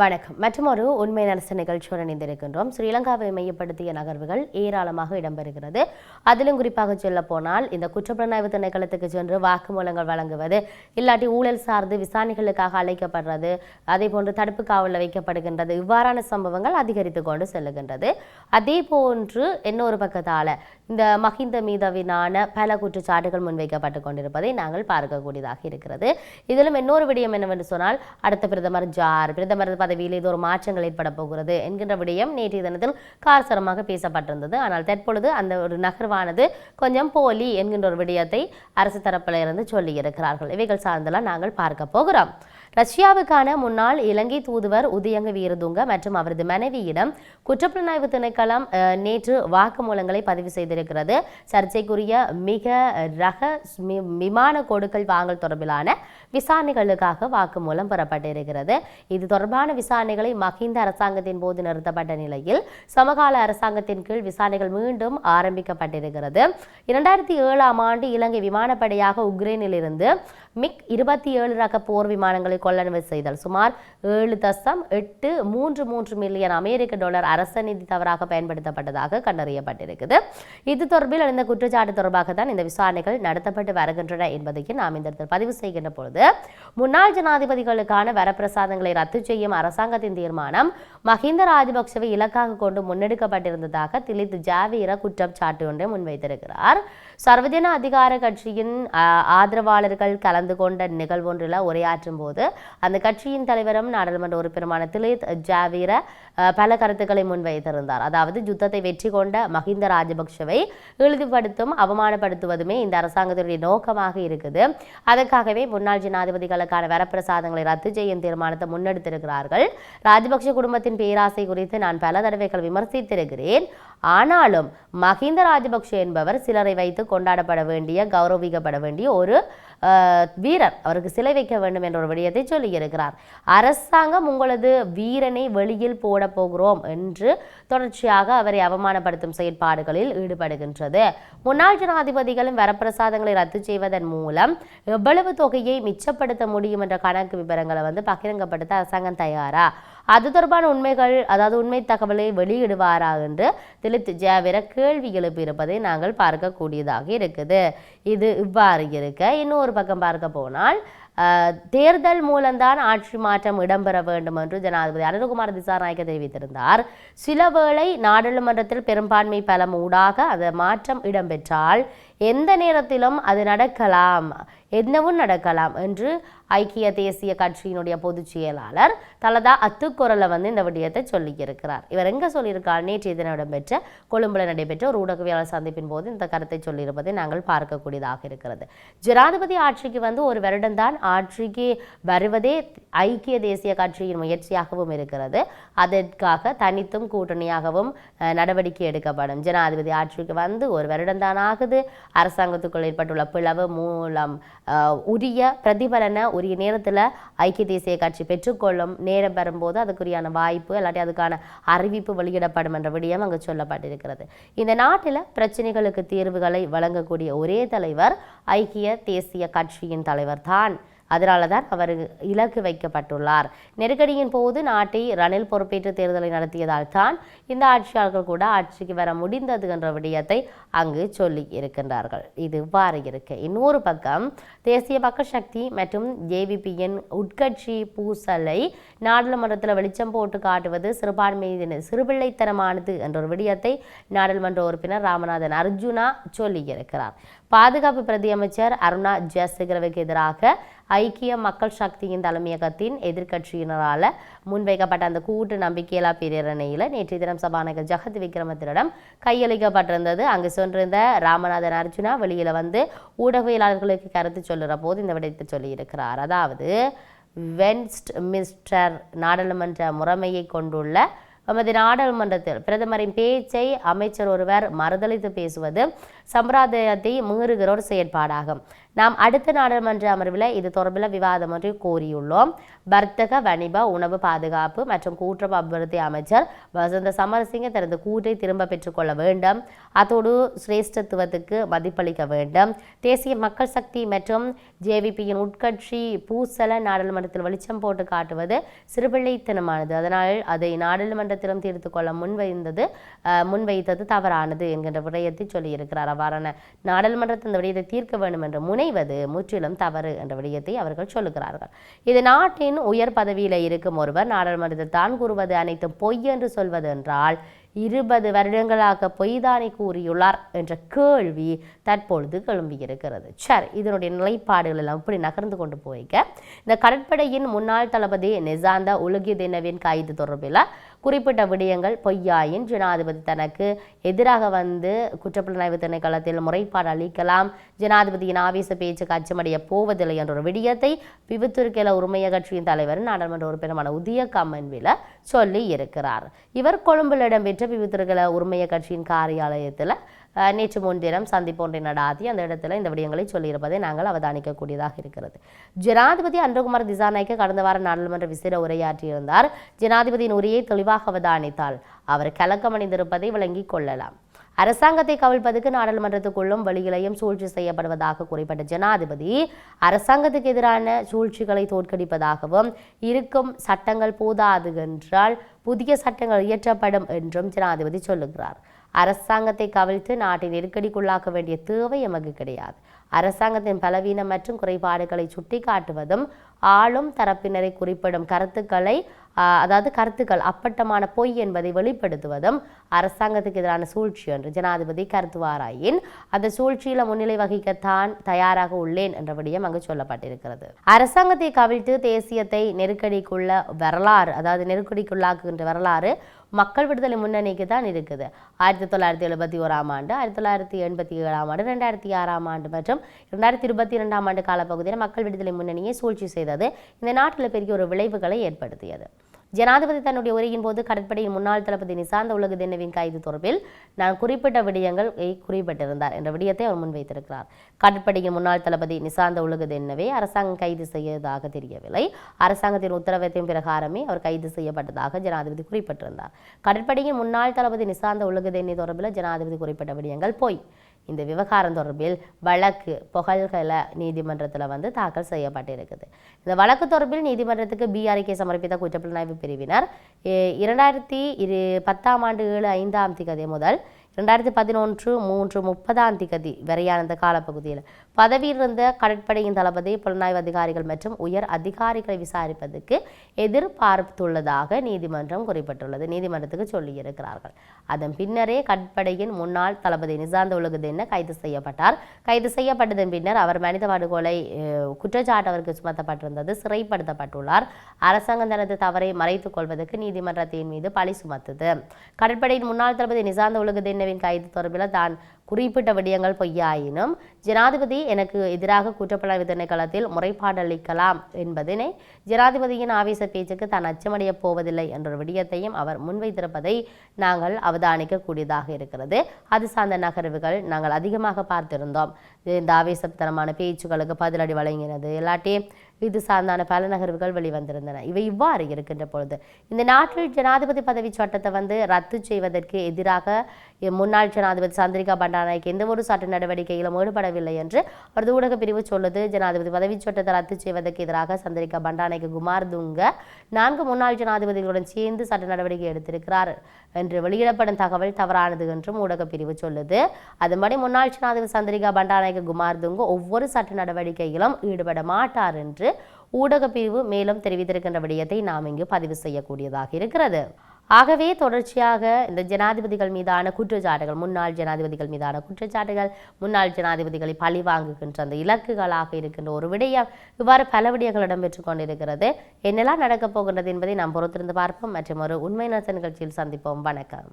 வணக்கம். மற்றொரு உண்மை அரசு நிகழ்ச்சியுடன் இணைந்திருக்கின்றோம். ஸ்ரீலங்காவை மையப்படுத்திய நகர்வுகள் ஏராளமாக இடம்பெறுகிறது. அதிலும் குறிப்பாக சொல்ல போனால் இந்த குற்றப்புலனாய்வு திணைக்களத்துக்கு சென்று வாக்குமூலங்கள் வழங்குவது இல்லாட்டி ஊழல் சார்ந்து விசாரணைகளுக்காக அழைக்கப்படுறது அதே போன்று தடுப்பு காவலில் வைக்கப்படுகின்றது இவ்வாறான சம்பவங்கள் அதிகரித்து கொண்டு செல்லுகின்றது. அதே போன்று இன்னொரு பக்கத்தால் இந்த மஹிந்த மீதவினான பல குற்றச்சாட்டுகள் முன்வைக்கப்பட்டு கொண்டிருப்பதை நாங்கள் பார்க்கக்கூடியதாக இருக்கிறது. இதிலும் இன்னொரு விடயம் என்னவென்று சொன்னால் அடுத்த பிரதமர் ஜார் பிரதமர் பதவியில் ஏதோ ஒரு மாற்றங்கள் ஏற்பட போகிறது என்கின்ற விடயம் நேற்றைய தினத்தில் காரசரமாக பேசப்பட்டிருந்தது. ஆனால் தற்பொழுது அந்த ஒரு நகர்வானது கொஞ்சம் போலி என்கின்ற ஒரு விடயத்தை அரசு தரப்பில் இருந்து சொல்லியிருக்கிறார்கள். இவைகள் சார்ந்தெல்லாம் நாங்கள் பார்க்க போகிறோம். ரஷ்யாவுக்கான முன்னாள் இலங்கை தூதுவர் உதயங்க வீரதுங்க மற்றும் அவரது மனைவியிடம் குற்றப்புலனாய்வு திணைக்களம் நேற்று வாக்குமூலங்களை பதிவு செய்திருக்கிறது. சர்ச்சைக்குரிய மிக ரக விமான கொடுக்கல் வாங்கல் தொடர்பிலான விசாரணைகளுக்காக வாக்குமூலம் பெறப்பட்டிருக்கிறது. இது தொடர்பான விசாரணைகளை மஹிந்த அரசாங்கத்தின் போது நிறுத்தப்பட்ட நிலையில் சமகால அரசாங்கத்தின் கீழ் விசாரணைகள் மீண்டும் ஆரம்பிக்கப்பட்டிருக்கிறது. இரண்டாயிரத்தி ஏழாம் ஆண்டு இலங்கை விமானப்படையாக உக்ரைனிலிருந்து மிக் இருபத்தி ஏழு ரக போர் விமானங்களை கொள்ளளவு செய்தல். சுமார் ஏழு தசம் எட்டு மூன்று மூன்று மில்லியன் அமெரிக்க டாலர் அரச நிதி தவறாக பயன்படுத்தப்பட்டதாக கண்டறியப்பட்டிருக்குது. இது தொடர்பில் எழுந்த குற்றச்சாட்டு தொடர்பாக தான் இந்த விசாரணைகள் நடத்தப்பட்டு வருகின்றன என்பதையும் நாம் இந்த இடத்தில் பதிவு செய்கின்ற பொழுது முன்னாள் ஜனாதிபதிகளுக்கான வரப்பிரசாதங்களை ரத்து செய்யும் அரசாங்கத்தின் தீர்மானம் மஹிந்த ராஜபக்சவை இலக்காக கொண்டு முன்னெடுக்கப்பட்டிருந்ததாக திலித் ஜாவீர குற்றம் சாட்டு ஒன்றை முன்வைத்திருக்கிறார். சர்வஜன அதிகார கட்சியின் ஆதரவாளர்கள் கலந்து கொண்ட நிகழ்வொன்றில் உரையாற்றும் போது அந்த கட்சியின் தலைவரும் நாடாளுமன்ற உறுப்பினருமான திலித் ஜாவீர அஹ், பல கருத்துக்களை முன்வைத்திருந்தார். அதாவது யுத்தத்தை வெற்றி கொண்ட மஹிந்த ராஜபக்ஷவை இழிவுபடுத்தும் அவமானப்படுத்துவதுமே இந்த அரசாங்கத்தினுடைய நோக்கமாக இருக்குது. அதற்காகவே முன்னாள் ஜனாதிபதிகளுக்கான வரப்பிரசாதங்களை ரத்து செய்யும் தீர்மானத்தை முன்னெடுத்திருக்கிறார்கள். ராஜபக்ஷ குடும்பத்தின் பேராசை குறித்து நான் பல தடவைகள் விமர்சித்திருக்கிறேன். ஆனாலும் மஹிந்த ராஜபக்ஷ என்பவர் சிலரை வைத்து கொண்டாடப்பட வேண்டிய கௌரவிக்கப்பட வேண்டிய ஒரு வீரர். அவருக்கு சிலை வைக்க வேண்டும் என்ற ஒரு விடயத்தை சொல்லியிருக்கிறார். அரசாங்கம் உங்களது வீரனை வெளியில் போட போகிறோம் என்று தொடர்ச்சியாக அவரை அவமானப்படுத்தும் செயற்பாடுகளில் ஈடுபடுகின்றது. முன்னாள் ஜனாதிபதிகளும் வரப்பிரசாதங்களை ரத்து செய்வதன் மூலம் எவ்வளவு தொகையை மிச்சப்படுத்த முடியும் என்ற கணக்கு விவரங்களை வந்து பகிரங்கப்படுத்த அரசாங்கம் தயாரா? அது தொடர்பான உண்மைகள் அதாவது உண்மை தகவலை வெளியிடுவாரா என்று திலித் ஜாவிர கேள்வி எழுப்பியிருப்பதை நாங்கள் பார்க்கக்கூடியதாக இருக்குது. இது இவ்வாறு இருக்க இன்னொரு பக்கம் பார்க்க போனால் தேர்தல் மூலம்தான் ஆட்சி மாற்றம் இடம்பெற வேண்டும் என்று ஜனாதிபதி அனுகுமார் திசாநாயக்க தெரிவித்திருந்தார். சில வேளை நாடாளுமன்றத்தில் பெரும்பான்மை பலம் ஊடாக அந்த மாற்றம் இடம்பெற்றால் எந்த நேரத்திலும் அது நடக்கலாம். என்னவும் நடக்கலாம் என்று ஐக்கிய தேசிய கட்சியினுடைய பொதுச் செயலாளர் தலதா அத்துக்குரலை வந்து இந்த விடயத்தை சொல்லியிருக்கிறார். இவர் எங்கே சொல்லியிருக்கார்? நேற்று இதனை இடம்பெற்ற கொழும்புல நடைபெற்ற ஒரு ஊடகவியாளர் சந்திப்பின் போது இந்த கருத்தை சொல்லியிருப்பதை நாங்கள் பார்க்கக்கூடியதாக இருக்கிறது. ஜனாதிபதி ஆட்சிக்கு வந்து ஒரு வருடம்தான் ஆட்சிக்கு வருவதே ஐக்கிய தேசிய கட்சியின் முயற்சியாகவும் இருக்கிறது. அதற்காக தனித்தும் கூட்டணியாகவும் நடவடிக்கை எடுக்கப்படும். ஜனாதிபதி ஆட்சிக்கு வந்து ஒரு வருடம்தான் ஆகுது. அரசாங்கத்துக்குள் ஏற்பட்டுள்ள பிளவு மூலம் உரிய பிரதிபலனை உரிய நேரத்தில் ஐக்கிய தேசிய கட்சி பெற்றுக்கொள்ளும் நேரம் பெறும்போது அதுக்குரியான வாய்ப்பு இல்லாட்டி அதுக்கான அறிவிப்பு வெளியிடப்படும் என்ற விடயம் அங்கு சொல்லப்பட்டிருக்கிறது. இந்த நாட்டில் பிரச்சனைகளுக்கு தீர்வுகளை வழங்கக்கூடிய ஒரே தலைவர் ஐக்கிய தேசிய கட்சியின் தலைவர் தான். அதனால தான் அவர் இலக்கு வைக்கப்பட்டுள்ளார். நெருக்கடியின் போது நாட்டை ரணில் பொறுப்பேற்று தேர்தலை நடத்தியதால் தான் இந்த ஆட்சியாளர்கள் கூட ஆட்சிக்கு வர முடிந்தது என்ற விடயத்தை அங்கு சொல்லி இருக்கின்றார்கள். இது இவ்வாறு இருக்கு. இன்னொரு பக்கம் தேசிய பக்க சக்தி மற்றும் ஜேவிபியின் உட்கட்சி பூசலை நாடாளுமன்றத்தில் வெளிச்சம் போட்டு காட்டுவது சிறுபான்மையின சிறுபிள்ளைத்தனமானது என்ற ஒரு விடயத்தை நாடாளுமன்ற உறுப்பினர் ராமநாதன் அர்ஜுனா சொல்லியிருக்கிறார் பாதுகாப்பு பிரதியமைச்சர் அருணா ஜெயசேகரவுக்கு எதிராக ஐக்கிய மக்கள் சக்தியின் தலைமையகத்தின் எதிர்க்கட்சியினரால் முன்வைக்கப்பட்ட அந்த கூட்டு நம்பிக்கையில்லா பிரேரணையில் நேற்றைய தினம் சபாநாயகர் ஜெகத் விக்ரமத்தினிடம் கையளிக்கப்பட்டிருந்தது. அங்கு சென்றிருந்த ராமநாதன் அர்ஜுனா வெளியில் வந்து ஊடகவியலாளர்களுக்கு கருத்து சொல்லுற போது இந்த விடயத்தை சொல்லியிருக்கிறார். அதாவது வென்ஸ்ட் மிஸ்டர் நாடாளுமன்ற முறைமையை கொண்டுள்ள நமது நாடாளுமன்றத்தில் பிரதமரின் பேச்சை அமைச்சர் ஒருவர் மறுதளித்து பேசுவது சம்பிரதாயத்தை மீறுகிற ஒரு செயற்பாடாகும். நாம் அடுத்த நாடாளுமன்ற அமர்வில் இது தொடர்பில் விவாதம் ஒன்று கோரியுள்ளோம் வர்த்தக வணிப உணவு பாதுகாப்பு மற்றும் கூட்டுறவு அபிவிருத்தி அமைச்சர் வசந்த சமரசிங்க தனது கூட்டை திரும்ப பெற்றுக்கொள்ள வேண்டும். அதோடு சிரேஷ்டத்துவத்துக்கு மதிப்பளிக்க வேண்டும். தேசிய மக்கள் சக்தி மற்றும் ஜேவிபியின் உட்கட்சி பூசல நாடாளுமன்றத்தில் வெளிச்சம் போட்டு காட்டுவது சிறுபிள்ளைத்தனமானது. அதனால் அதை நாடாளுமன்றத்திலும் தீர்த்து கொள்ள முன்வைந்தது முன்வைத்தது தவறானது என்கின்ற விடயத்தை சொல்லியிருக்கிறார். அவ்வாறான நாடாளுமன்றத்தின் விடயத்தை தீர்க்க வேண்டும் என்று இணைவது முற்றிலும் தவறு என்ற விடயத்தை அவர்கள் சொல்லுகிறார்கள். இது நாட்டின் உயர் பதவியில் இருக்கும் ஒருவர் நாடாளுமன்றத்தில் தான் கூறுவது அனைத்தும் பொய் என்று சொல்வது என்றால் இருபது வருடங்களாக பொய்தானே கூறியுள்ளார் என்ற கேள்வி தற்பொழுது கிளம்பியிருக்கிறது. சரி இதனுடைய நிலைப்பாடுகள் எல்லாம் இப்படி நகர்ந்து கொண்டு போய்க்க இந்த கடற்படையின் முன்னாள் தளபதி நிசாந்த உலகிதினவின் கைது தொடர்பில் குறிப்பிட்ட விடயங்கள் பொய்யாயின் ஜனாதிபதி தனக்கு எதிராக வந்து குற்றப்புலனாய்வு திணைக்களத்தில் முறைப்பாடு அளிக்கலாம். ஜனாதிபதியின் ஆவேச பேச்சுக்கு அச்சமடைய போவதில்லை என்ற ஒரு விடயத்தை விபத்துருக்கேல உரிமைய கட்சியின் தலைவர் நாடாளுமன்ற உறுப்பினரான உதய கம்மன்வில சொல்லி இருக்கிறார். இவர் கொழும்பில் இடம்பெற்ற விபத்துருக்கேல உரிமைய கட்சியின் காரியாலயத்தில் நேற்று முன்தினம் சந்திப்பு ஒன்றை நடாத்தி அந்த இடத்துல இந்த விடயங்களை சொல்லியிருப்பதை நாங்கள் அவதானிக்கக்கூடியதாக இருக்கிறது. ஜனாதிபதி அன்றகுமார் திசாநாய்க்கு கடந்த வாரம் நாடாளுமன்ற விசேட உரையாற்றியிருந்தார். ஜனாதிபதியின் உரையை தெளிவாக அவதானித்தால் அவர் கலக்கமடைந்திருப்பதை விளங்கிக் கொள்ளலாம். அரசாங்கத்தை கவிழ்ப்பதற்கு நாடாளுமன்றத்துக்குள்ளும் வெளியிலையும் சூழ்ச்சி செய்யப்படுவதாக குறிப்பிட்ட ஜனாதிபதி அரசாங்கத்துக்கு எதிரான சூழ்ச்சிகளை தோற்கடிப்பதாகவும் இருக்கும் சட்டங்கள் போதாது என்றால் புதிய சட்டங்கள் இயற்றப்படும் என்றும் ஜனாதிபதி சொல்லுகிறார். அரசாங்கத்தை கவிழ்த்து நாட்டை நெருக்கடிக்குள்ளாக்க வேண்டிய தேவை எமக்கு கிடையாது. அரசாங்கத்தின் பலவீனம் மற்றும் குறைபாடுகளை சுட்டிக்காட்டுவதும் ஆளும் தரப்பினரை குறிப்பிடும் கருத்துக்களை அதாவது கருத்துக்கள் அப்பட்டமான பொய் என்பதை வெளிப்படுத்துவதும் அரசாங்கத்துக்கு எதிரான சூழ்ச்சி என்று ஜனாதிபதி கருத்துவாராயின் அந்த சூழ்ச்சியில முன்னிலை வகிக்கத்தான் தயாராக உள்ளேன் என்ற விடயம் அங்கு சொல்லப்பட்டிருக்கிறது. அரசாங்கத்தை கவிழ்த்து தேசியத்தை நெருக்கடிக்குள்ள வரலாறு அதாவது நெருக்கடிக்குள்ளாக்குகின்ற வரலாறு மக்கள் விடுதலை முன்னணிக்கு தான் இருக்குது. ஆயிரத்தி தொள்ளாயிரத்தி எழுபத்தி ஓராம் ஆண்டு ஆயிரத்தி தொள்ளாயிரத்தி எண்பத்தி ஏழாம் ஆண்டு ரெண்டாயிரத்தி ஆறாம் ஆண்டு மற்றும் ரெண்டாயிரத்தி இருபத்தி இரண்டாம் ஆண்டு காலப்பகுதியில் மக்கள் விடுதலை முன்னணியை சூழ்ச்சி செய்தது இந்த நாட்டில் பெரிய ஒரு விளைவுகளை ஏற்படுத்தியது. ஜனாதிபதி தன்னுடைய உரையின் போது கடற்படையின் முன்னாள் தளபதி நிசாந்த உலக தினவின் கைது தொடர்பில் நான் குறிப்பிட்ட விடயங்கள் குறிப்பிட்டிருந்தார் என்ற விடயத்தை அவர் முன்வைத்திருக்கிறார். கடற்படையின் முன்னாள் தளபதி நிசாந்த உலக தினவே அரசாங்கம் கைது செய்ததாக தெரியவில்லை. அரசாங்கத்தின் உத்தரவத்தின் பிரகாரமே அவர் கைது செய்யப்பட்டதாக ஜனாதிபதி குறிப்பிட்டிருந்தார். கடற்படையின் முன்னாள் தளபதி நிசாந்த உலக தினை தொடர்பில் ஜனாதிபதி குறிப்பிட்ட விடயங்கள் போய். இந்த விவகாரம் தொடர்பில் வழக்கு புகழ்கல நீதிமன்றத்தில் வந்து தாக்கல் செய்யப்பட்டிருக்குது. இந்த வழக்கு தொடர்பில் நீதிமன்றத்துக்கு பி அறிக்கை சமர்ப்பித்த குற்றப்புலனாய்வு பிரிவினர் இரண்டாயிரத்தி இரு பத்தாம் ஆண்டு ஏழு ஐந்தாம் திகதி முதல் ரெண்டாயிரத்தி பதினொன்று மூன்று முப்பதாம் திகதி வரையான இந்த காலப்பகுதியில் பதவியில் இருந்த கடற்படையின் தளபதி புலனாய்வு அதிகாரிகள் மற்றும் உயர் அதிகாரிகளை விசாரிப்பதற்கு எதிர்பார்த்துள்ளதாக நீதிமன்றம் குறிப்பிட்டுள்ளது. நீதிமன்றத்துக்கு சொல்லியிருக்கிறார்கள். அதன் பின்னரே கடற்படையின் முன்னாள் தளபதி நிசாந்த உலகதென்ன கைது செய்யப்பட்டார். கைது செய்யப்பட்டதன் பின்னர் அவர் மனித படுகொலை குற்றச்சாட்டு அவருக்கு சுமத்தப்பட்டிருந்தது சிறைப்படுத்தப்பட்டுள்ளார். அரசாங்கம் தனது தவறை மறைத்துக் கொள்வதற்கு நீதிமன்றத்தின் மீது பழி சுமத்தது. கடற்படையின் முன்னாள் தளபதி நிசாந்த உலகதென்ன சீனவின் கைது தொடர்பில் தான் குறிப்பிட்ட விடயங்கள் பொய்யாயினும் ஜனாதிபதி எனக்கு எதிராக குற்றப்புலனாய்வு திணைக்களத்தில் முறைப்பாடு அளிக்கலாம் என்பதனை ஜனாதிபதியின் ஆவேச பேச்சுக்கு தான் அச்சமடைய போவதில்லை என்ற ஒரு விடயத்தையும் அவர் முன்வைத்திருப்பதை நாங்கள் அவதானிக்கக்கூடியதாக இருக்கிறது. அது சார்ந்த நகர்வுகள் நாங்கள் அதிகமாக பார்த்திருந்தோம். இந்த ஆவேசத்தனமான பேச்சுக்களுக்கு பதிலடி வழங்கினது இல்லாட்டி இது சார்ந்தான பல நகர்வுகள் வெளிவந்திருந்தன. இவை இவ்வாறு இருக்கின்ற பொழுது இந்த நாட்டில் ஜனாதிபதி பதவி சட்டத்தை வந்து ரத்து செய்வதற்கு எதிராக முன்னாள் ஜனாதிபதி சந்திரிகா பண்டாநாயக் எந்த ஒரு சட்ட நடவடிக்கையிலும் ஈடுபடவில்லை என்று அவரது ஊடக பிரிவு சொல்லுது. ஜனாதிபதி பதவி சட்டத்தை ரத்து செய்வதற்கு எதிராக சந்திரிகா பண்டாநாயக் குமார் துங்க நான்கு முன்னாள் ஜனாதிபதிகளுடன் சேர்ந்து சட்ட நடவடிக்கை எடுத்திருக்கிறார் என்று வெளியிடப்படும் தகவல் தவறானது என்றும் ஊடக பிரிவு சொல்லுது. அதன்படி முன்னாள் ஜனாதிபதி சந்திரிகா பண்டாநாயக் குமார் துங்க ஒவ்வொரு சட்ட நடவடிக்கையிலும் ஈடுபட மாட்டார் என்று ஊடக பிரிவு மேலும் தெரிவித்திருக்கின்ற விடயத்தை நாம் இங்கு பதிவு செய்யக்கூடியதாக இருக்கிறது. ஆகவே தொடர்ச்சியாக இந்த ஜனாதிபதிகள் மீதான குற்றச்சாட்டுகள் முன்னாள் ஜனாதிபதிகள் மீதான குற்றச்சாட்டுகள் முன்னாள் ஜனாதிபதிகளை பழி வாங்குகின்ற அந்த இலக்குகளாக இருக்கின்ற ஒரு விடயம் இவ்வாறு பல விடயங்கள் இடம்பெற்றுக் கொண்டிருக்கிறது. என்னெல்லாம் நடக்கப் போகின்றது என்பதை நாம் பொறுத்திருந்து பார்ப்போம். மற்றும் ஒரு உண்மை நச நிகழ்ச்சியில் சந்திப்போம். வணக்கம்.